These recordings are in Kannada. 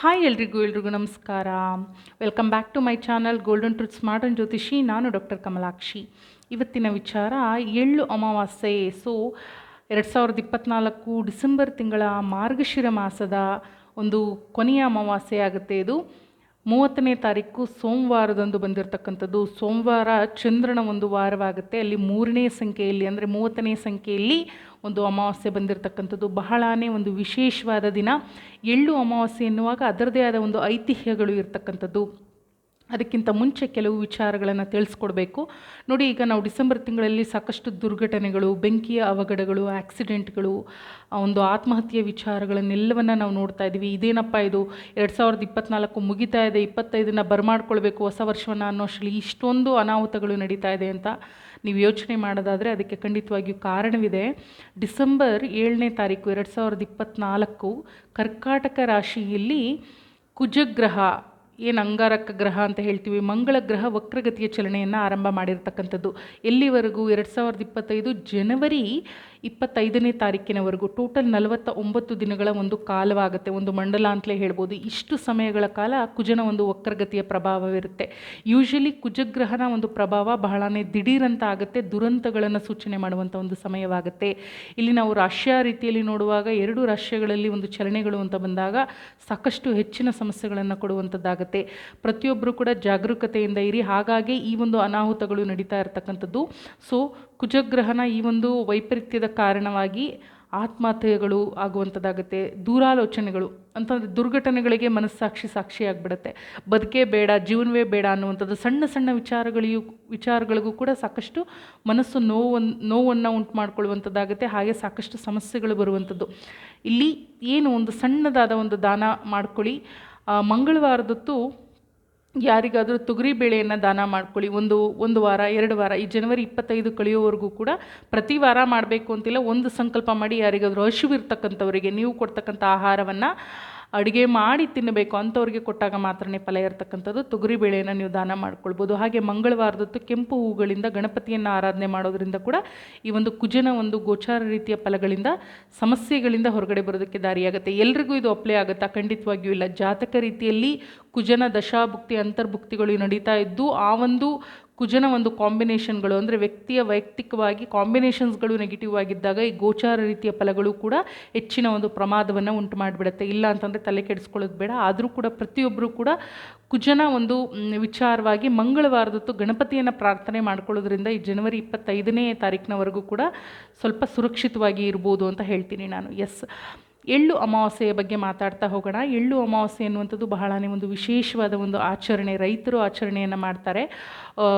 ಹಾಯ್ ಎಲ್ರಿಗೂ ಎಲ್ರಿಗೂ ನಮಸ್ಕಾರ. Welcome back to my channel golden truth smart and ಜ್ಯೋತಿಷಿ ನಾನು ಡಾಕ್ಟರ್ ಕಮಲಾಕ್ಷಿ. ಇವತ್ತಿನ ವಿಚಾರ ಎಳ್ಳು ಅಮಾವಾಸ್ಯೆ. ಸೊ ಎರಡು ಸಾವಿರದ ಇಪ್ಪತ್ತ್ನಾಲ್ಕು ಡಿಸೆಂಬರ್ ತಿಂಗಳ ಮಾರ್ಗಶಿರ ಮಾಸದ ಒಂದು ಕೊನೆಯ ಅಮಾವಾಸ್ಯೆ ಆಗುತ್ತೆ ಇದು. ಮೂವತ್ತನೇ ತಾರೀಕು ಸೋಮವಾರದಂದು ಬಂದಿರತಕ್ಕಂಥದ್ದು. ಸೋಮವಾರ ಚಂದ್ರನ ಒಂದು ವಾರವಾಗುತ್ತೆ. ಅಲ್ಲಿ ಮೂರನೇ ಸಂಖ್ಯೆಯಲ್ಲಿ, ಅಂದರೆ ಮೂವತ್ತನೇ ಸಂಖ್ಯೆಯಲ್ಲಿ ಒಂದು ಅಮಾವಾಸ್ಯೆ ಬಂದಿರತಕ್ಕಂಥದ್ದು ಬಹಳನೇ ಒಂದು ವಿಶೇಷವಾದ ದಿನ. ಎಳ್ಳು ಅಮಾವಾಸ್ಯೆ ಎನ್ನುವಾಗ ಅದರದೇ ಆದ ಒಂದು ಐತಿಹ್ಯಗಳು ಇರತಕ್ಕಂಥದ್ದು. ಅದಕ್ಕಿಂತ ಮುಂಚೆ ಕೆಲವು ವಿಚಾರಗಳನ್ನು ತಿಳಿಸ್ಕೊಡ್ಬೇಕು. ನೋಡಿ, ಈಗ ನಾವು ಡಿಸೆಂಬರ್ ತಿಂಗಳಲ್ಲಿ ಸಾಕಷ್ಟು ದುರ್ಘಟನೆಗಳು, ಬೆಂಕಿಯ ಅವಘಡಗಳು, ಆಕ್ಸಿಡೆಂಟ್ಗಳು ಒಂದು ಆತ್ಮಹತ್ಯೆ ವಿಚಾರಗಳನ್ನೆಲ್ಲವನ್ನು ನಾವು ನೋಡ್ತಾ ಇದ್ದೀವಿ. ಇದೇನಪ್ಪ ಇದು? ಎರಡು ಸಾವಿರದ ಇಪ್ಪತ್ನಾಲ್ಕು ಮುಗಿತಾ ಇದೆ, ಇಪ್ಪತ್ತೈದನ್ನು ಬರಮಾಡ್ಕೊಳ್ಬೇಕು ಹೊಸ ವರ್ಷವನ್ನು ಅನ್ನೋಷ್ಟರಲ್ಲಿ ಇಷ್ಟೊಂದು ಅನಾಹುತಗಳು ನಡೀತಾ ಇದೆ ಅಂತ. ನೀವು ಯೋಚನೆ ಮಾಡೋದಾದರೆ ಅದಕ್ಕೆ ಖಂಡಿತವಾಗಿಯೂ ಕಾರಣವಿದೆ. ಡಿಸೆಂಬರ್ ಏಳನೇ ತಾರೀಕು ಎರಡು ಸಾವಿರದ ಇಪ್ಪತ್ತ್ನಾಲ್ಕು ಕರ್ಕಾಟಕ ರಾಶಿಯಲ್ಲಿ ಕುಜಗ್ರಹ ಏನು ಅಂಗಾರಕ ಗ್ರಹ ಅಂತ ಹೇಳ್ತೀವಿ, ಮಂಗಳ ಗ್ರಹ ವಕ್ರಗತಿಯ ಚಲನೆಯನ್ನು ಆರಂಭ ಮಾಡಿರ್ತಕ್ಕಂಥದ್ದು. ಎಲ್ಲಿವರೆಗೂ? ಎರಡು ಸಾವಿರದ ಇಪ್ಪತ್ತೈದು ಜನವರಿ ಇಪ್ಪತ್ತೈದನೇ ತಾರೀಕಿನವರೆಗೂ, ಟೋಟಲ್ ನಲವತ್ತ ಒಂಬತ್ತು ದಿನಗಳ ಒಂದು ಕಾಲವಾಗುತ್ತೆ. ಒಂದು ಮಂಡಲ ಅಂತಲೇ ಹೇಳ್ಬೋದು. ಇಷ್ಟು ಸಮಯಗಳ ಕಾಲ ಕುಜನ ಒಂದು ವಕ್ರಗತಿಯ ಪ್ರಭಾವವಿರುತ್ತೆ. ಯೂಶಲಿ ಕುಜಗ್ರಹನ ಒಂದು ಪ್ರಭಾವ ಬಹಳನೇ ದಿಢೀರಂತ ಆಗುತ್ತೆ, ದುರಂತಗಳನ್ನು ಸೂಚನೆ ಮಾಡುವಂಥ ಒಂದು ಸಮಯವಾಗುತ್ತೆ. ಇಲ್ಲಿ ನಾವು ರಾಷ್ಯ ರೀತಿಯಲ್ಲಿ ನೋಡುವಾಗ ಎರಡು ರಾಷ್ಟ್ರಗಳಲ್ಲಿ ಒಂದು ಚಲನೆಗಳು ಅಂತ ಬಂದಾಗ ಸಾಕಷ್ಟು ಹೆಚ್ಚಿನ ಸಮಸ್ಯೆಗಳನ್ನು ಕೊಡುವಂಥದ್ದಾಗುತ್ತೆ ಪ್ರತಿಯೊಬ್ಬರು ಕೂಡ ಜಾಗರೂಕತೆಯಿಂದ ಇರಿ. ಹಾಗಾಗಿ ಈ ಒಂದು ಅನಾಹುತಗಳು ನಡೀತಾ ಇರತಕ್ಕಂಥದ್ದು. ಸೊ ಕುಜಗ್ರಹಣ ಈ ಒಂದು ವೈಪರೀತ್ಯದ ಕಾರಣವಾಗಿ ಆತ್ಮಹತ್ಯೆಗಳು ಆಗುವಂಥದ್ದಾಗುತ್ತೆ. ದೂರಾಲೋಚನೆಗಳು, ಅಂತಂದರೆ ದುರ್ಘಟನೆಗಳಿಗೆ ಮನಸ್ಸಾಕ್ಷಿ ಸಾಕ್ಷಿಯಾಗಿಬಿಡುತ್ತೆ ಬದುಕೇ ಬೇಡ, ಜೀವನವೇ ಬೇಡ ಅನ್ನುವಂಥದ್ದು ಸಣ್ಣ ಸಣ್ಣ ವಿಚಾರಗಳಿಗೂ ವಿಚಾರಗಳಿಗೂ ಕೂಡ ಸಾಕಷ್ಟು ಮನಸ್ಸು ನೋವನ್ನು ನೋವನ್ನು ಉಂಟು ಮಾಡಿಕೊಳ್ಳುವಂಥದ್ದಾಗುತ್ತೆ ಹಾಗೆ ಸಾಕಷ್ಟು ಸಮಸ್ಯೆಗಳು ಬರುವಂಥದ್ದು. ಇಲ್ಲಿ ಏನು ಒಂದು ಸಣ್ಣದಾದ ಒಂದು ದಾನ ಮಾಡ್ಕೊಳ್ಳಿ. ಮಂಗಳವಾರದೊತ್ತು ಯಾರಿಗಾದರೂ ತೊಗರಿ ಬೇಳೆಯನ್ನು ದಾನ ಮಾಡ್ಕೊಳ್ಳಿ. ಒಂದು ಒಂದು ವಾರ, ಎರಡು ವಾರ, ಈ ಜನವರಿ ಇಪ್ಪತ್ತೈದು ಕಳೆಯೋವರೆಗೂ ಕೂಡ ಪ್ರತಿ ವಾರ ಮಾಡಬೇಕು ಅಂತಿಲ್ಲ. ಒಂದು ಸಂಕಲ್ಪ ಮಾಡಿ ಯಾರಿಗಾದರೂ ಹಸಿವಿರ್ತಕ್ಕಂಥವರಿಗೆ ನೀವು ಕೊಡ್ತಕ್ಕಂಥ ಆಹಾರವನ್ನು ಅಡುಗೆ ಮಾಡಿ ತಿನ್ನಬೇಕು ಅಂಥವ್ರಿಗೆ ಕೊಟ್ಟಾಗ ಮಾತ್ರನೇ ಫಲ ಇರತಕ್ಕಂಥದ್ದು. ತೊಗರಿ ಬೇಳೆಯನ್ನು ನೀವು ದಾನ ಮಾಡ್ಕೊಳ್ಬೋದು. ಹಾಗೆ ಮಂಗಳವಾರದತ್ತು ಕೆಂಪು ಹೂಗಳಿಂದ ಗಣಪತಿಯನ್ನು ಆರಾಧನೆ ಮಾಡೋದರಿಂದ ಕೂಡ ಈ ಒಂದು ಕುಜನ ಒಂದು ಗೋಚಾರ ರೀತಿಯ ಫಲಗಳಿಂದ ಸಮಸ್ಯೆಗಳಿಂದ ಹೊರಗಡೆ ಬರೋದಕ್ಕೆ ದಾರಿಯಾಗುತ್ತೆ. ಎಲ್ರಿಗೂ ಇದು ಅಪ್ಲೈ ಆಗುತ್ತಾ? ಖಂಡಿತವಾಗಿಯೂ ಇಲ್ಲ. ಜಾತಕ ರೀತಿಯಲ್ಲಿ ಕುಜನ ದಶಾಭುಕ್ತಿ, ಅಂತರ್ಭುಕ್ತಿಗಳು ನಡೀತಾ ಇದ್ದು ಆ ಒಂದು ಕುಜನ ಒಂದು ಕಾಂಬಿನೇಷನ್ಗಳು ಅಂದರೆ ವ್ಯಕ್ತಿಯ ವೈಯಕ್ತಿಕವಾಗಿ ಕಾಂಬಿನೇಷನ್ಸ್ಗಳು ನೆಗೆಟಿವ್ ಆಗಿದ್ದಾಗ ಈ ಗೋಚಾರ ರೀತಿಯ ಫಲಗಳು ಕೂಡ ಹೆಚ್ಚಿನ ಒಂದು ಪ್ರಮಾದವನ್ನು ಉಂಟು ಮಾಡಿಬಿಡುತ್ತೆ. ಇಲ್ಲ ಅಂತಂದರೆ ತಲೆ ಕೆಡಿಸ್ಕೊಳ್ಳೋದು ಬೇಡ. ಆದರೂ ಕೂಡ ಪ್ರತಿಯೊಬ್ಬರೂ ಕೂಡ ಕುಜನ ಒಂದು ವಿಚಾರವಾಗಿ ಮಂಗಳವಾರದೊತ್ತು ಗಣಪತಿಯನ್ನು ಪ್ರಾರ್ಥನೆ ಮಾಡ್ಕೊಳ್ಳೋದ್ರಿಂದ ಈ ಜನವರಿ ಇಪ್ಪತ್ತೈದನೇ ತಾರೀಕಿನವರೆಗೂ ಕೂಡ ಸ್ವಲ್ಪ ಸುರಕ್ಷಿತವಾಗಿ ಇರ್ಬೋದು ಅಂತ ಹೇಳ್ತೀನಿ ನಾನು. ಎಸ್ ಎಳ್ಳು ಅಮಾವಾಸ್ಯೆಯ ಬಗ್ಗೆ ಮಾತಾಡ್ತಾ ಹೋಗೋಣ. ಎಳ್ಳು ಅಮಾವಾಸ್ಯೆ ಅನ್ನುವಂಥದ್ದು ಬಹಳನೇ ಒಂದು ವಿಶೇಷವಾದ ಒಂದು ಆಚರಣೆ. ರೈತರು ಆಚರಣೆಯನ್ನು ಮಾಡ್ತಾರೆ.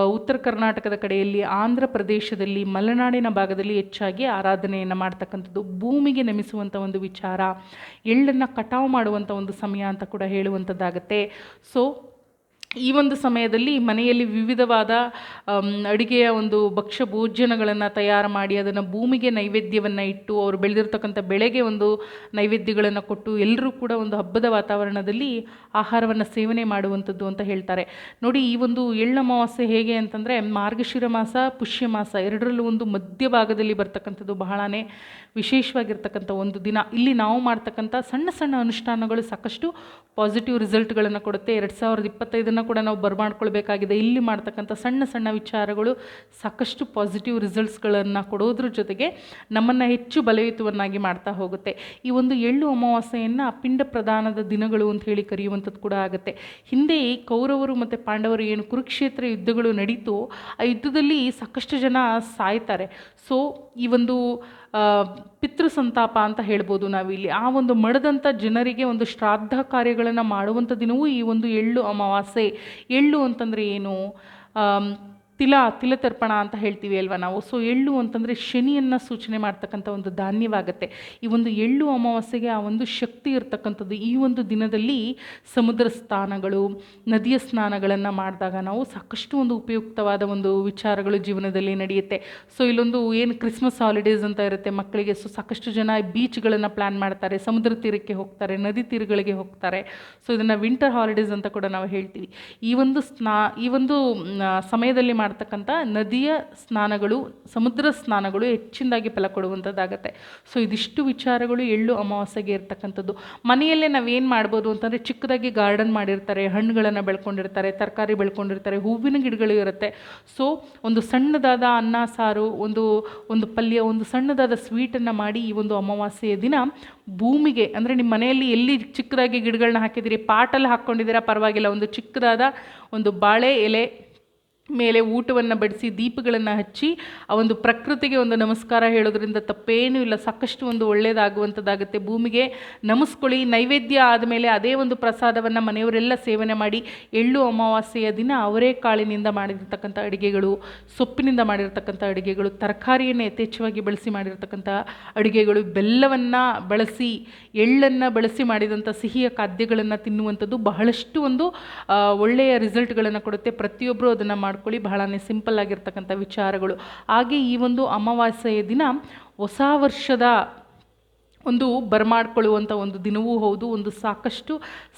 ಉತ್ತರ ಕರ್ನಾಟಕದ ಕಡೆಯಲ್ಲಿ ಆಂಧ್ರ ಪ್ರದೇಶದಲ್ಲಿ, ಮಲೆನಾಡಿನ ಭಾಗದಲ್ಲಿ ಹೆಚ್ಚಾಗಿ ಆರಾಧನೆಯನ್ನು ಮಾಡ್ತಕ್ಕಂಥದ್ದು ಭೂಮಿಗೆ ನಮಿಸುವಂಥ ಒಂದು ವಿಚಾರ. ಎಳ್ಳನ್ನು ಕಟಾವು ಮಾಡುವಂಥ ಒಂದು ಸಮಯ ಅಂತ ಕೂಡ ಹೇಳುವಂಥದ್ದಾಗತ್ತೆ. ಸೊ ಈ ಒಂದು ಸಮಯದಲ್ಲಿ ಮನೆಯಲ್ಲಿ ವಿವಿಧವಾದ ಅಡುಗೆಯ ಒಂದು ಭಕ್ಷ್ಯ ಭೋಜನಗಳನ್ನು ತಯಾರು ಮಾಡಿ ಅದನ್ನು ಭೂಮಿಗೆ ನೈವೇದ್ಯವನ್ನು ಇಟ್ಟು ಅವರು ಬೆಳೆದಿರ್ತಕ್ಕಂಥ ಬೆಳೆಗೆ ಒಂದು ನೈವೇದ್ಯಗಳನ್ನು ಕೊಟ್ಟು ಎಲ್ಲರೂ ಕೂಡ ಒಂದು ಹಬ್ಬದ ವಾತಾವರಣದಲ್ಲಿ ಆಹಾರವನ್ನು ಸೇವನೆ ಮಾಡುವಂಥದ್ದು ಅಂತ ಹೇಳ್ತಾರೆ. ನೋಡಿ ಈ ಒಂದು ಎಳ್ಳ ಅಮಾವಾಸ್ಯೆ ಹೇಗೆ ಅಂತಂದರೆ ಮಾರ್ಗಶಿರ ಮಾಸ, ಪುಷ್ಯ ಮಾಸ ಎರಡರಲ್ಲೂ ಒಂದು ಮಧ್ಯಭಾಗದಲ್ಲಿ ಬರ್ತಕ್ಕಂಥದ್ದು ಬಹಳನೇ ವಿಶೇಷವಾಗಿರ್ತಕ್ಕಂಥ ಒಂದು ದಿನ. ಇಲ್ಲಿ ನಾವು ಮಾಡ್ತಕ್ಕಂಥ ಸಣ್ಣ ಸಣ್ಣ ಅನುಷ್ಠಾನಗಳು ಸಾಕಷ್ಟು ಪಾಸಿಟಿವ್ ರಿಸಲ್ಟ್ಗಳನ್ನು ಕೊಡುತ್ತೆ. ಎರಡು ಸಾವಿರದ ಕೂಡ ನಾವು ಬರ್ಮಾಡ್ಕೊಳ್ಬೇಕಾಗಿದೆ. ಇಲ್ಲಿ ಮಾಡ್ತಕ್ಕಂಥ ಸಣ್ಣ ಸಣ್ಣ ವಿಚಾರಗಳು ಸಾಕಷ್ಟು ಪಾಸಿಟಿವ್ ರಿಸಲ್ಟ್ಸ್ಗಳನ್ನು ಕೊಡೋದ್ರ ಜೊತೆಗೆ ನಮ್ಮನ್ನು ಹೆಚ್ಚು ಬಲಯುತವನ್ನಾಗಿ ಮಾಡ್ತಾ ಹೋಗುತ್ತೆ. ಈ ಒಂದು ಎಳ್ಳು ಅಮಾವಾಸ್ಯೆಯನ್ನು ಪಿಂಡ ಪ್ರದಾನದ ದಿನಗಳು ಅಂತ ಹೇಳಿ ಕರೆಯುವಂಥದ್ದು ಕೂಡ ಆಗುತ್ತೆ. ಹಿಂದೆ ಕೌರವರು ಮತ್ತು ಪಾಂಡವರು ಏನು ಕುರುಕ್ಷೇತ್ರ ಯುದ್ಧಗಳು ನಡೀತು, ಆ ಯುದ್ಧದಲ್ಲಿ ಸಾಕಷ್ಟು ಜನ ಸಾಯ್ತಾರೆ. ಸೊ ಈ ಒಂದು ಆ, ಪಿತೃ ಸಂತಾಪ ಅಂತ ಹೇಳ್ಬೋದು ನಾವಿಲ್ಲಿ. ಆ ಒಂದು ಮಡದಂಥ ಜನರಿಗೆ ಒಂದು ಶ್ರಾದ್ದ ಕಾರ್ಯಗಳನ್ನು ಮಾಡುವಂಥ ದಿನವೂ ಈ ಒಂದು ಎಳ್ಳು ಅಮಾವಾಸ್ಯೆ. ಎಳ್ಳು ಅಂತಂದರೆ ಏನು? ತಿಲ, ತಿಲತರ್ಪಣ ಅಂತ ಹೇಳ್ತೀವಿ ಅಲ್ವಾ ನಾವು? ಸೊ ಎಳ್ಳು ಅಂತಂದರೆ ಶನಿಯನ್ನು ಸೂಚನೆ ಮಾಡ್ತಕ್ಕಂಥ ಒಂದು ಧಾನ್ಯವಾಗುತ್ತೆ. ಈ ಒಂದು ಎಳ್ಳು ಅಮಾವಾಸ್ಯೆಗೆ ಆ ಒಂದು ಶಕ್ತಿ ಇರತಕ್ಕಂಥದ್ದು ಈ ಒಂದು ದಿನದಲ್ಲಿ ಸಮುದ್ರ ಸ್ನಾನಗಳು, ನದಿಯ ಸ್ನಾನಗಳನ್ನು ಮಾಡಿದಾಗ ನಾವು ಸಾಕಷ್ಟು ಒಂದು ಉಪಯುಕ್ತವಾದ ಒಂದು ವಿಚಾರಗಳು ಜೀವನದಲ್ಲಿ ನಡೆಯುತ್ತೆ. ಸೊ ಇಲ್ಲೊಂದು ಏನು ಕ್ರಿಸ್ಮಸ್ ಹಾಲಿಡೇಸ್ ಅಂತ ಇರುತ್ತೆ ಮಕ್ಕಳಿಗೆ ಸೊ ಸಾಕಷ್ಟು ಜನ ಬೀಚ್ಗಳನ್ನು ಪ್ಲ್ಯಾನ್ ಮಾಡ್ತಾರೆ, ಸಮುದ್ರ ತೀರಕ್ಕೆ ಹೋಗ್ತಾರೆ, ನದಿ ತೀರಗಳಿಗೆ ಹೋಗ್ತಾರೆ. ಸೊ ಇದನ್ನು ವಿಂಟರ್ ಹಾಲಿಡೇಸ್ ಅಂತ ಕೂಡ ನಾವು ಹೇಳ್ತೀವಿ. ಈ ಒಂದು ಸ್ನಾ, ಈ ಒಂದು ಸಮಯದಲ್ಲಿ ಮಾಡ್ತಕ್ಕಂಥ ನದಿಯ ಸ್ನಾನಗಳು, ಸಮುದ್ರ ಸ್ನಾನಗಳು ಹೆಚ್ಚಿನದಾಗಿ ಫಲ ಕೊಡುವಂಥದ್ದಾಗತ್ತೆ. ಸೊ ಇದಿಷ್ಟು ವಿಚಾರಗಳು ಎಳ್ಳು ಅಮಾವಾಸ್ಯೆಗೆ ಇರ್ತಕ್ಕಂಥದ್ದು. ಮನೆಯಲ್ಲೇ ನಾವೇನು ಮಾಡ್ಬೋದು ಅಂತಂದರೆ ಚಿಕ್ಕದಾಗಿ ಗಾರ್ಡನ್ ಮಾಡಿರ್ತಾರೆ, ಹಣ್ಣುಗಳನ್ನು ಬೆಳ್ಕೊಂಡಿರ್ತಾರೆ, ತರಕಾರಿ ಬೆಳ್ಕೊಂಡಿರ್ತಾರೆ, ಹೂವಿನ ಗಿಡಗಳು ಇರುತ್ತೆ. ಸೊ ಒಂದು ಸಣ್ಣದಾದ ಅನ್ನ, ಸಾರು, ಒಂದು ಒಂದು ಪಲ್ಯ, ಒಂದು ಸಣ್ಣದಾದ ಸ್ವೀಟನ್ನು ಮಾಡಿ ಈ ಒಂದು ಅಮಾವಾಸ್ಯೆಯ ದಿನ ಭೂಮಿಗೆ, ಅಂದರೆ ನಿಮ್ಮ ಮನೆಯಲ್ಲಿ ಎಲ್ಲಿ ಚಿಕ್ಕದಾಗಿ ಗಿಡಗಳನ್ನ ಹಾಕಿದ್ದೀರಿ ಪಾಟಲ್ಲಿ ಹಾಕ್ಕೊಂಡಿದ್ದೀರಾ ಪರವಾಗಿಲ್ಲ, ಒಂದು ಚಿಕ್ಕದಾದ ಒಂದು ಬಾಳೆ ಎಲೆ ಮೇಲೆ ಊಟವನ್ನು ಬಡಿಸಿ ದೀಪಗಳನ್ನು ಹಚ್ಚಿ ಆ ಒಂದು ಪ್ರಕೃತಿಗೆ ಒಂದು ನಮಸ್ಕಾರ ಹೇಳೋದ್ರಿಂದ ತಪ್ಪೇನೂ ಇಲ್ಲ. ಸಾಕಷ್ಟು ಒಂದು ಒಳ್ಳೆಯದಾಗುವಂಥದ್ದಾಗುತ್ತೆ ಭೂಮಿಗೆ ನಮಸ್ಕೊಳ್ಳಿ. ನೈವೇದ್ಯ ಆದಮೇಲೆ ಅದೇ ಒಂದು ಪ್ರಸಾದವನ್ನು ಮನೆಯವರೆಲ್ಲ ಸೇವನೆ ಮಾಡಿ ಎಳ್ಳು ಅಮಾವಾಸ್ಯೆಯ ದಿನ ಅವರೇ ಕಾಳಿನಿಂದ ಮಾಡಿರ್ತಕ್ಕಂಥ ಅಡುಗೆಗಳು, ಸೊಪ್ಪಿನಿಂದ ಮಾಡಿರ್ತಕ್ಕಂಥ ಅಡುಗೆಗಳು, ತರಕಾರಿಯನ್ನು ಯಥೇಚ್ಛವಾಗಿ ಬಳಸಿ ಮಾಡಿರತಕ್ಕಂಥ ಅಡುಗೆಗಳು, ಬೆಲ್ಲವನ್ನು ಬಳಸಿ, ಎಳ್ಳನ್ನು ಬಳಸಿ ಮಾಡಿದಂಥ ಸಿಹಿಯ ಖಾದ್ಯಗಳನ್ನು ತಿನ್ನುವಂಥದ್ದು ಬಹಳಷ್ಟು ಒಂದು ಒಳ್ಳೆಯ ರಿಸಲ್ಟ್ಗಳನ್ನು ಕೊಡುತ್ತೆ. ಪ್ರತಿಯೊಬ್ಬರು ಅದನ್ನು ಮಾಡ್ಕೊಳ್ಳಿ. ಬಹಳನೇ ಸಿಂಪಲ್ ಆಗಿರ್ತಕ್ಕಂಥ ವಿಚಾರಗಳು. ಹಾಗೆ ಈ ಒಂದು ಅಮಾವಾಸ್ಯೆಯ ದಿನ ಹೊಸ ವರ್ಷದ ಒಂದು ಬರಮಾಡ್ಕೊಳ್ಳುವಂಥ ಒಂದು ದಿನವೂ ಹೌದು. ಒಂದು ಸಾಕಷ್ಟು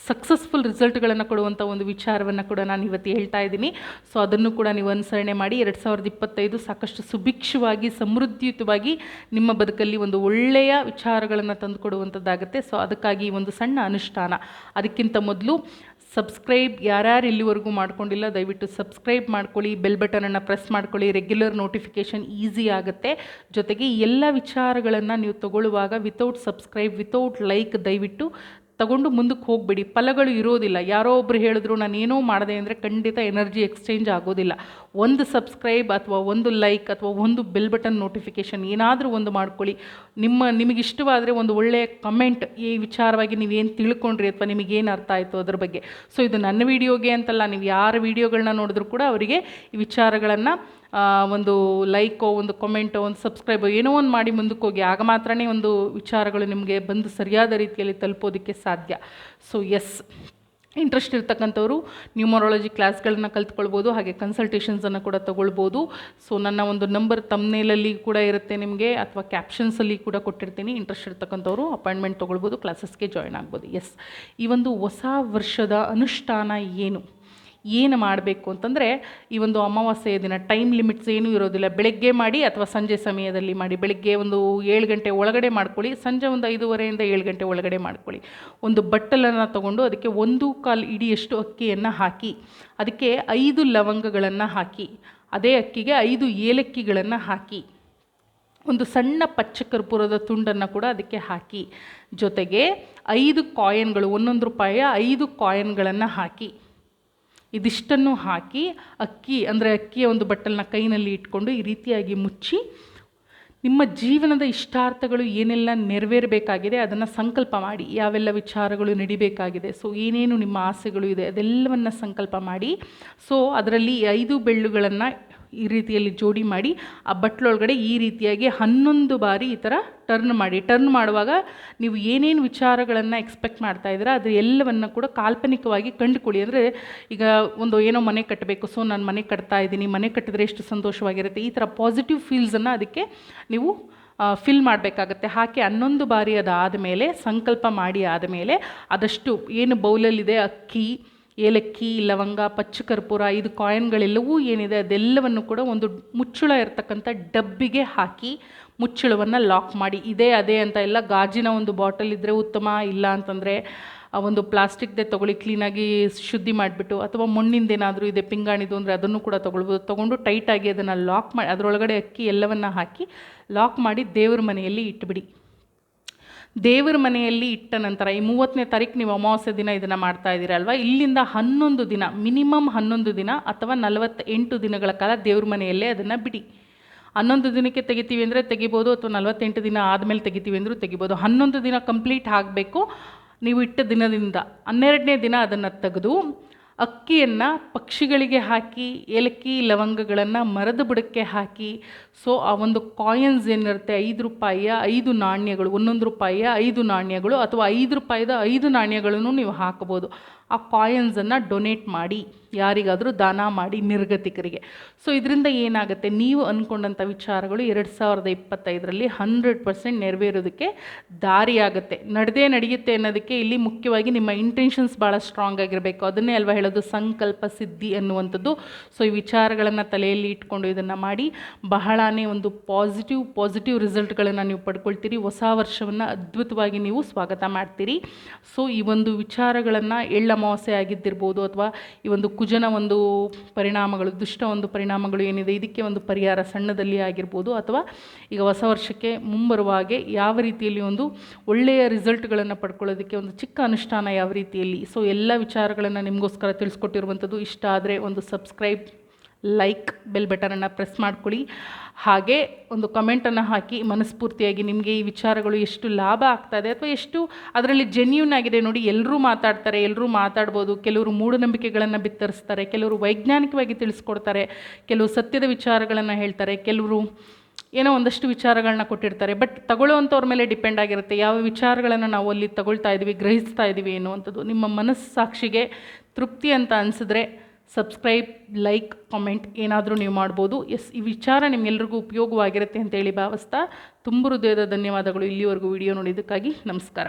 ಸಕ್ಸಸ್ಫುಲ್ ರಿಸಲ್ಟ್ಗಳನ್ನು ಕೊಡುವಂಥ ಒಂದು ವಿಚಾರವನ್ನು ಕೂಡ ನಾನು ಇವತ್ತು ಹೇಳ್ತಾ ಇದ್ದೀನಿ. ಸೊ ಅದನ್ನು ಕೂಡ ನೀವು ಅನುಸರಣೆ ಮಾಡಿ ಎರಡು ಸಾವಿರದ ಇಪ್ಪತ್ತೈದು ಸಾಕಷ್ಟು ಸುಭಿಕ್ಷವಾಗಿ, ಸಮೃದ್ಧಿಯುತವಾಗಿ ನಿಮ್ಮ ಬದುಕಲ್ಲಿ ಒಂದು ಒಳ್ಳೆಯ ವಿಚಾರಗಳನ್ನು ತಂದುಕೊಡುವಂಥದ್ದಾಗುತ್ತೆ. ಸೊ ಅದಕ್ಕಾಗಿ ಈ ಒಂದು ಸಣ್ಣ ಅನುಷ್ಠಾನ. ಅದಕ್ಕಿಂತ ಮೊದಲು ಸಬ್ಸ್ಕ್ರೈಬ್ ಯಾರ್ಯಾರು ಇಲ್ಲಿವರೆಗೂ ಮಾಡ್ಕೊಂಡಿಲ್ಲ, ದಯವಿಟ್ಟು ಸಬ್ಸ್ಕ್ರೈಬ್ ಮಾಡ್ಕೊಳ್ಳಿ, ಬೆಲ್ ಬಟನನ್ನು ಪ್ರೆಸ್ ಮಾಡ್ಕೊಳ್ಳಿ ರೆಗ್ಯುಲರ್ ನೋಟಿಫಿಕೇಷನ್ ಈಸಿ ಆಗುತ್ತೆ. ಜೊತೆಗೆ ಎಲ್ಲ ವಿಚಾರಗಳನ್ನು ನೀವು ತಗೊಳ್ಳುವಾಗ ವಿತೌಟ್ ಸಬ್ಸ್ಕ್ರೈಬ್ ವಿತೌಟ್ ಲೈಕ್ ದಯವಿಟ್ಟು ತಗೊಂಡು ಮುಂದಕ್ಕೆ ಹೋಗಬೇಡಿ. ಫಲಗಳು ಇರೋದಿಲ್ಲ. ಯಾರೋ ಒಬ್ರು ಹೇಳಿದ್ರು, ನಾನು ಏನೋ ಮಾಡಿದೆ ಅಂದರೆ ಖಂಡಿತ ಎನರ್ಜಿ ಎಕ್ಸ್ಚೇಂಜ್ ಆಗೋದಿಲ್ಲ. ಒಂದು ಸಬ್ಸ್ಕ್ರೈಬ್ ಅಥವಾ ಒಂದು ಲೈಕ್ ಅಥವಾ ಒಂದು ಬೆಲ್ ಬಟನ್ ನೋಟಿಫಿಕೇಷನ್ ಏನಾದರೂ ಒಂದು ಮಾಡ್ಕೊಳ್ಳಿ. ನಿಮ್ಮ, ನಿಮಗೆ ಇಷ್ಟವಾದರೆ ಒಂದು ಒಳ್ಳೆಯ ಕಮೆಂಟ್ ಈ ವಿಚಾರವಾಗಿ ನೀವೇನು ತಿಳ್ಕೊಂಡ್ರಿ ಅಥವಾ ನಿಮಗೇನು ಅರ್ಥ ಆಯಿತು ಅದ್ರ ಬಗ್ಗೆ. ಸೊ ಇದು ನನ್ನ ವೀಡಿಯೋಗೆ ಅಂತಲ್ಲ, ನೀವು ಯಾರ ವೀಡಿಯೋಗಳನ್ನ ನೋಡಿದ್ರು ಕೂಡ ಅವರಿಗೆ ಈ ವಿಚಾರಗಳನ್ನು ಒಂದು ಲೈಕೋ ಒಂದು ಕಮೆಂಟೋ ಒಂದು ಸಬ್ಸ್ಕ್ರೈಬೋ ಏನೋ ಒಂದು ಮಾಡಿ ಮುಂದಕ್ಕೆ ಹೋಗಿ. ಆಗ ಮಾತ್ರನೇ ಒಂದು ವಿಚಾರಗಳು ನಿಮಗೆ ಬಂದು ಸರಿಯಾದ ರೀತಿಯಲ್ಲಿ ತಲುಪೋದಕ್ಕೆ ಸಾಧ್ಯ. ಸೊ ಎಸ್ ಇಂಟ್ರೆಸ್ಟ್ ಇರ್ತಕ್ಕಂಥವ್ರು ನ್ಯೂಮರಾಲಜಿ ಕ್ಲಾಸ್ಗಳನ್ನ ಕಲ್ತ್ಕೊಳ್ಬೋದು, ಹಾಗೆ ಕನ್ಸಲ್ಟೇಷನ್ಸನ್ನು ಕೂಡ ತೊಗೊಳ್ಬೋದು. ಸೊ ನನ್ನ ಒಂದು ನಂಬರ್ ತಮ್ಮನೇಲಲ್ಲಿ ಕೂಡ ಇರುತ್ತೆ ನಿಮಗೆ, ಅಥವಾ ಕ್ಯಾಪ್ಷನ್ಸಲ್ಲಿ ಕೂಡ ಕೊಟ್ಟಿರ್ತೀನಿ. ಇಂಟ್ರೆಸ್ಟ್ ಇರ್ತಕ್ಕಂಥವ್ರು ಅಪಾಯಿಂಟ್ಮೆಂಟ್ ತೊಗೊಳ್ಬೋದು ಕ್ಲಾಸಸ್ಗೆ ಜಾಯ್ನ್ ಆಗ್ಬೋದು. ಎಸ್ ಈ ಒಂದು ಹೊಸ ವರ್ಷದ ಅನುಷ್ಠಾನ ಏನು? ಏನು ಮಾಡಬೇಕು ಅಂತಂದರೆ ಈ ಒಂದು ಅಮಾವಾಸ್ಯೆಯ ದಿನ ಟೈಮ್ ಲಿಮಿಟ್ಸ್ ಏನೂ ಇರೋದಿಲ್ಲ. ಬೆಳಗ್ಗೆ ಮಾಡಿ ಅಥವಾ ಸಂಜೆ ಸಮಯದಲ್ಲಿ ಮಾಡಿ. ಬೆಳಗ್ಗೆ ಒಂದು ಏಳು ಗಂಟೆ ಒಳಗಡೆ ಮಾಡ್ಕೊಳ್ಳಿ, ಸಂಜೆ ಒಂದು ಐದೂವರೆಯಿಂದ ಏಳು ಗಂಟೆ ಒಳಗಡೆ ಮಾಡ್ಕೊಳ್ಳಿ. ಒಂದು ಬಟ್ಟಲನ್ನು ತಗೊಂಡು ಅದಕ್ಕೆ ಒಂದು ಕಾಲು ಇಡಿಯಷ್ಟು ಅಕ್ಕಿಯನ್ನು ಹಾಕಿ, ಅದಕ್ಕೆ ಐದು ಲವಂಗಗಳನ್ನು ಹಾಕಿ, ಅದೇ ಅಕ್ಕಿಗೆ ಐದು ಏಲಕ್ಕಿಗಳನ್ನು ಹಾಕಿ, ಒಂದು ಸಣ್ಣ ಪಚ್ಚ ಕರ್ಪೂರದ ತುಂಡನ್ನು ಕೂಡ ಅದಕ್ಕೆ ಹಾಕಿ. ಜೊತೆಗೆ ಐದು ಕಾಯಿನ್ಗಳು ಒಂದೊಂದು ರೂಪಾಯಿಯ ಐದು ಕಾಯಿನ್ಗಳನ್ನು ಹಾಕಿ. ಇದಿಷ್ಟನ್ನು ಹಾಕಿ ಅಕ್ಕಿ, ಅಂದರೆ ಅಕ್ಕಿಯ ಒಂದು ಬಟ್ಟಲನ್ನ ಕೈನಲ್ಲಿ ಇಟ್ಕೊಂಡು ಈ ರೀತಿಯಾಗಿ ಮುಚ್ಚಿ ನಿಮ್ಮ ಜೀವನದ ಇಷ್ಟಾರ್ಥಗಳು ಏನೆಲ್ಲ ನೆರವೇರಬೇಕಾಗಿದೆ ಅದನ್ನು ಸಂಕಲ್ಪ ಮಾಡಿ, ಯಾವೆಲ್ಲ ವಿಚಾರಗಳು ನಡಿಬೇಕಾಗಿದೆ, ಸೊ ಏನೇನು ನಿಮ್ಮ ಆಸೆಗಳು ಇದೆ ಅದೆಲ್ಲವನ್ನು ಸಂಕಲ್ಪ ಮಾಡಿ, ಸೊ ಅದರಲ್ಲಿ ಐದು ಬೆಳ್ಳುಗಳನ್ನು ಈ ರೀತಿಯಲ್ಲಿ ಜೋಡಿ ಮಾಡಿ ಆ ಬಟ್ಲೊಳಗಡೆ ಈ ರೀತಿಯಾಗಿ ಹನ್ನೊಂದು ಬಾರಿ ಈ ಥರ ಟರ್ನ್ ಮಾಡಿ. ಟರ್ನ್ ಮಾಡುವಾಗ ನೀವು ಏನೇನು ವಿಚಾರಗಳನ್ನು ಎಕ್ಸ್ಪೆಕ್ಟ್ ಮಾಡ್ತಾ ಇದ್ದೀರಾ, ಅದು ಎಲ್ಲವನ್ನು ಕೂಡ ಕಾಲ್ಪನಿಕವಾಗಿ ಕಂಡುಕೊಳ್ಳಿ. ಅಂದರೆ ಈಗ ಒಂದು ಏನೋ ಮನೆ ಕಟ್ಟಬೇಕು ಸೊ ನಾನು ಮನೆ ಕಟ್ತಾ ಇದ್ದೀನಿ, ಮನೆ ಕಟ್ಟಿದ್ರೆ ಎಷ್ಟು ಸಂತೋಷವಾಗಿರುತ್ತೆ, ಈ ಥರ ಪಾಸಿಟಿವ್ ಫೀಲ್ಸನ್ನು ಅದಕ್ಕೆ ನೀವು ಫಿಲ್ ಮಾಡಬೇಕಾಗತ್ತೆ. ಹಾಕಿ ಹನ್ನೊಂದು ಬಾರಿ ಅದಾದ ಮೇಲೆ ಸಂಕಲ್ಪ ಮಾಡಿ ಆದಮೇಲೆ ಅದಷ್ಟು ಏನು ಬೌಲಲ್ಲಿದೆ ಅಕ್ಕಿ ಏಲಕ್ಕಿ, ಲವಂಗ, ಪಚ್ಚ ಕರ್ಪೂರ ಇದು ಕಾಯಿನ್ಗಳೆಲ್ಲವೂ ಏನಿದೆ ಅದೆಲ್ಲವನ್ನು ಕೂಡ ಒಂದು ಮುಚ್ಚುಳ ಇರತಕ್ಕಂಥ ಡಬ್ಬಿಗೆ ಹಾಕಿ ಮುಚ್ಚಳವನ್ನು ಲಾಕ್ ಮಾಡಿ. ಇದೇ, ಅದೇ ಅಂತ ಎಲ್ಲ ಗಾಜಿನ ಒಂದು ಬಾಟಲ್ ಇದ್ದರೆ ಉತ್ತಮ, ಇಲ್ಲ ಅಂತಂದರೆ ಆ ಒಂದು ಪ್ಲಾಸ್ಟಿಕ್ದೇ ತೊಗೊಳ್ಳಿ, ಕ್ಲೀನಾಗಿ ಶುದ್ಧಿ ಮಾಡಿಬಿಟ್ಟು, ಅಥವಾ ಮಣ್ಣಿಂದೇನಾದರೂ ಇದೆ ಪಿಂಗಾಣಿದು ಅಂದರೆ ಅದನ್ನು ಕೂಡ ತೊಗೊಳ್ಬೋದು. ತೊಗೊಂಡು ಟೈಟಾಗಿ ಅದನ್ನು ಲಾಕ್ ಮಾಡಿ ಅದರೊಳಗಡೆ ಅಕ್ಕಿ ಎಲ್ಲವನ್ನು ಹಾಕಿ ಲಾಕ್ ಮಾಡಿ ದೇವ್ರ ಮನೆಯಲ್ಲಿ ಇಟ್ಬಿಡಿ. ದೇವರ ಮನೆಯಲ್ಲಿ ಇಟ್ಟ ನಂತರ ಈ ಮೂವತ್ತನೇ ತಾರೀಕು ನೀವು ಅಮಾವಾಸ್ಯೆ ದಿನ ಇದನ್ನು ಮಾಡ್ತಾ ಇದ್ದೀರಲ್ವ ಇಲ್ಲಿಂದ ಹನ್ನೊಂದು ದಿನ, ಮಿನಿಮಮ್ ಹನ್ನೊಂದು ದಿನ ಅಥವಾ ನಲವತ್ತೆಂಟು ದಿನಗಳ ಕಾಲ ದೇವ್ರ ಮನೆಯಲ್ಲೇ ಅದನ್ನು ಬಿಡಿ. ಹನ್ನೊಂದು ದಿನಕ್ಕೆ ತೆಗಿತೀವಿ ಅಂದರೆ ತೆಗಿಬೋದು ಅಥವಾ ನಲವತ್ತೆಂಟು ದಿನ ಆದಮೇಲೆ ತೆಗಿತೀವಿ ಅಂದರೂ ತೆಗಿಬೋದು. ಹನ್ನೊಂದು ದಿನ ಕಂಪ್ಲೀಟ್ ಆಗಬೇಕು. ನೀವು ಇಟ್ಟ ದಿನದಿಂದ ಹನ್ನೆರಡನೇ ದಿನ ಅದನ್ನು ತೆಗೆದು ಅಕ್ಕಿಯನ್ನು ಪಕ್ಷಿಗಳಿಗೆ ಹಾಕಿ, ಏಲಕ್ಕಿ, ಲವಂಗಗಳನ್ನು ಮರದ ಬುಡಕ್ಕೆ ಹಾಕಿ ಸೊ ಆ ಒಂದು ಕಾಯಿನ್ಸ್ ಏನಿರುತ್ತೆ, ಐದು ರೂಪಾಯಿಯ ಐದು ನಾಣ್ಯಗಳು, ಒಂದೊಂದು ರೂಪಾಯಿಯ ಐದು ನಾಣ್ಯಗಳು ಅಥವಾ ಐದು ರೂಪಾಯಿದ ಐದು ನಾಣ್ಯಗಳನ್ನು ನೀವು ಹಾಕ್ಬೋದು ಆ ಕಾಯಿನ್ಸನ್ನು ಡೊನೇಟ್ ಮಾಡಿ. ಯಾರಿಗಾದರೂ ದಾನ ಮಾಡಿ ನಿರ್ಗತಿಕರಿಗೆ. ಸೊ ಇದರಿಂದ ಏನಾಗುತ್ತೆ? ನೀವು ಅಂದ್ಕೊಂಡಂಥ ವಿಚಾರಗಳು ಎರಡು ಸಾವಿರದ ಇಪ್ಪತ್ತೈದರಲ್ಲಿ ಹಂಡ್ರೆಡ್ ಪರ್ಸೆಂಟ್ ನೆರವೇರೋದಕ್ಕೆ ದಾರಿಯಾಗುತ್ತೆ. ನಡೆದೇ ನಡೆಯುತ್ತೆ ಅನ್ನೋದಕ್ಕೆ ಇಲ್ಲಿ ಮುಖ್ಯವಾಗಿ ನಿಮ್ಮ ಇಂಟೆನ್ಷನ್ಸ್ ಭಾಳ ಸ್ಟ್ರಾಂಗ್ ಆಗಿರಬೇಕು. ಅದನ್ನೇ ಅಲ್ವಾ ಹೇಳೋದು? ಸಂಕಲ್ಪ, ಸಿದ್ಧಿ ಅನ್ನುವಂಥದ್ದು. ಸೊ ಈ ವಿಚಾರಗಳನ್ನು ತಲೆಯಲ್ಲಿ ಇಟ್ಕೊಂಡು ಇದನ್ನು ಮಾಡಿ ಬಹಳನೇ ಒಂದು ಪಾಸಿಟಿವ್ ಪಾಸಿಟಿವ್ ರಿಸಲ್ಟ್ಗಳನ್ನು ನೀವು ಪಡ್ಕೊಳ್ತೀರಿ. ಹೊಸ ವರ್ಷವನ್ನು ಅದ್ಭುತವಾಗಿ ನೀವು ಸ್ವಾಗತ ಮಾಡ್ತೀರಿ. ಸೊ ಈ ಒಂದು ವಿಚಾರಗಳನ್ನು ಎಳ್ಳು ಅಮಾವಾಸ್ಯೆ ಆಗಿದ್ದಿರ್ಬೋದು ಅಥವಾ ಈ ಒಂದು ಕುಜನ ಒಂದು ಪರಿಣಾಮಗಳು, ದುಷ್ಟ ಒಂದು ಪರಿಣಾಮಗಳು ಏನಿದೆ, ಇದಕ್ಕೆ ಒಂದು ಪರಿಹಾರ ಸಣ್ಣದಲ್ಲಿ ಆಗಿರ್ಬೋದು ಅಥವಾ ಈಗ ಹೊಸ ವರ್ಷಕ್ಕೆ ಮುಂಬರುವ ಹಾಗೆ ಯಾವ ರೀತಿಯಲ್ಲಿ ಒಂದು ಒಳ್ಳೆಯ ರಿಸಲ್ಟ್ಗಳನ್ನು ಪಡ್ಕೊಳ್ಳೋದಕ್ಕೆ ಒಂದು ಚಿಕ್ಕ ಅನುಷ್ಠಾನ ಯಾವ ರೀತಿಯಲ್ಲಿ? ಸೊ ಎಲ್ಲ ವಿಚಾರಗಳನ್ನು ನಿಮಗೋಸ್ಕರ ತಿಳಿಸ್ಕೊಟ್ಟಿರುವಂಥದ್ದು. ಇಷ್ಟ ಆದರೆ ಒಂದು ಸಬ್ಸ್ಕ್ರೈಬ್ ಲೈಕ್ ಬೆಲ್ ಬಟನನ್ನು ಪ್ರೆಸ್ ಮಾಡ್ಕೊಳ್ಳಿ. ಹಾಗೆ ಒಂದು ಕಮೆಂಟನ್ನು ಹಾಕಿ ಮನಸ್ಫೂರ್ತಿಯಾಗಿ ನಿಮಗೆ ಈ ವಿಚಾರಗಳು ಎಷ್ಟು ಲಾಭ ಆಗ್ತದೆ ಅಥವಾ ಎಷ್ಟು ಅದರಲ್ಲಿ ಜೆನ್ಯೂನ್ ಆಗಿದೆ ನೋಡಿ ಎಲ್ಲರೂ ಮಾತಾಡ್ತಾರೆ ಎಲ್ಲರೂ ಮಾತಾಡ್ಬೋದು, ಕೆಲವರು ಮೂಢನಂಬಿಕೆಗಳನ್ನು ಬಿತ್ತರಿಸ್ತಾರೆ, ಕೆಲವರು ವೈಜ್ಞಾನಿಕವಾಗಿ ತಿಳಿಸ್ಕೊಡ್ತಾರೆ, ಕೆಲವು ಸತ್ಯದ ವಿಚಾರಗಳನ್ನು ಹೇಳ್ತಾರೆ, ಕೆಲವರು ಏನೋ ಒಂದಷ್ಟು ವಿಚಾರಗಳನ್ನ ಕೊಟ್ಟಿರ್ತಾರೆ. ಬಟ್ ತಗೊಳ್ಳೋವಂಥವ್ರ ಮೇಲೆ ಡಿಪೆಂಡ್ ಆಗಿರುತ್ತೆ. ಯಾವ ವಿಚಾರಗಳನ್ನು ನಾವು ಅಲ್ಲಿ ತಗೊಳ್ತಾ ಇದ್ದೀವಿ ಗ್ರಹಿಸ್ತಾ ಇದ್ದೀವಿ ಅನ್ನುವಂಥದ್ದು ನಿಮ್ಮ ಮನಸ್ಸಾಕ್ಷಿಗೆ ತೃಪ್ತಿ ಅಂತ ಅನಿಸಿದ್ರೆ ಸಬ್ಸ್ಕ್ರೈಬ್ ಲೈಕ್ ಕಾಮೆಂಟ್ ಏನಾದರೂ ನೀವು ಮಾಡ್ಬೋದು. ಎಸ್ ಈ ವಿಚಾರ ನಿಮ್ಗೆಲ್ರಿಗೂ ಉಪಯೋಗವಾಗಿರುತ್ತೆ ಅಂತೇಳಿ ಭಾವಿಸ್ತಾ ತುಂಬ ಹೃದಯದ ಧನ್ಯವಾದಗಳು ಇಲ್ಲಿವರೆಗೂ ವಿಡಿಯೋ ನೋಡಿದ್ದಕ್ಕಾಗಿ. ನಮಸ್ಕಾರ.